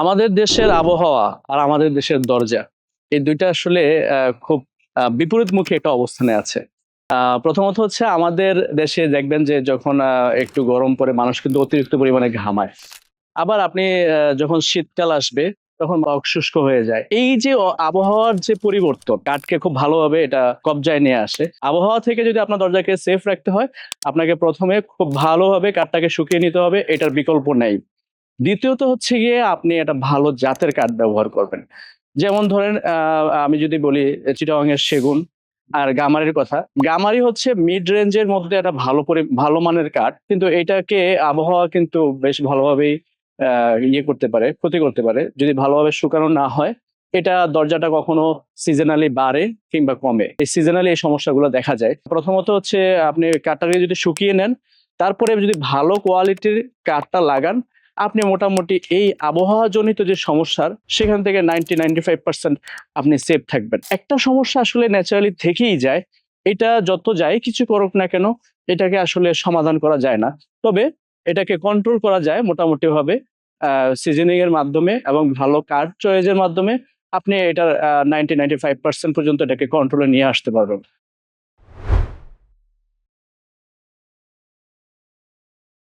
আমাদের দেশের আবহাওয়া আর আমাদের দেশের দরজা, এই দুইটা আসলে খুব বিপরীতমুখী একটা অবস্থানে আছে। প্রথমত হচ্ছে আমাদের দেশে দেখবেন যে যখন একটু গরম পরে মানুষ কিন্তু অতিরিক্ত পরিমাণে ঘামায়। আবার আপনি যখন শীতকাল আসবে তখন শুষ্ক হয়ে যায়। এই যে আবহাওয়ার যে পরিবর্তন, কাঠকে খুব ভালোভাবে এটা কবজায় নিয়ে আসে। আবহাওয়া থেকে যদি আপনার দরজাকে সেফ রাখতে হয়, আপনাকে প্রথমে খুব ভালোভাবে কাঠটাকে শুকিয়ে নিতে হবে, এটার বিকল্প নেই। দ্বিতীয়ত হচ্ছে গিয়ে আপনি একটা ভালো জাতের কাঠ ব্যবহার করবেন। যেমন ধরেন আমি যদি বলি চিটাগাং এর সেগুন আর গামারির কথা। গামারি হচ্ছে মিড রেঞ্জের মধ্যে একটা ভালো ভালো মানের কাঠ, কিন্তু এটাকে আবহাওয়া কিন্তু বেশ ভালোভাবেই ইয়ে করতে পারে, ক্ষতি করতে পারে। যদি ভালোভাবে শুকানো না হয়, এটা দরজাটা কখনো সিজনালি বাড়ে কিংবা কমে। এই সিজনালি এই সমস্যাগুলো দেখা যায়। প্রথমত হচ্ছে আপনি কাঠটাকে যদি শুকিয়ে নেন, তারপরে যদি ভালো কোয়ালিটির কাঠটা লাগান আপনি মোটামুটি এই আবহাওয়া জনিত যে সমস্যার, সেখান থেকে নাইনটি নাইনটি ফাইভ পার্সেন্ট আপনি সেফ থাকবেন। একটা সমস্যা আসলে ন্যাচারালি থেকেই যায়, এটা যত যাই কিছু করুক না কেন, এটাকে আসলে সমাধান করা যায় না। তবে এটাকে কন্ট্রোল করা যায় মোটামুটি ভাবে সিজনিং এর মাধ্যমে এবং ভালো কার্ড চয়েসের মাধ্যমে, আপনি এটার নাইনটি নাইনটি ফাইভ পার্সেন্ট পর্যন্ত এটাকে কন্ট্রোলে নিয়ে আসতে পারবেন।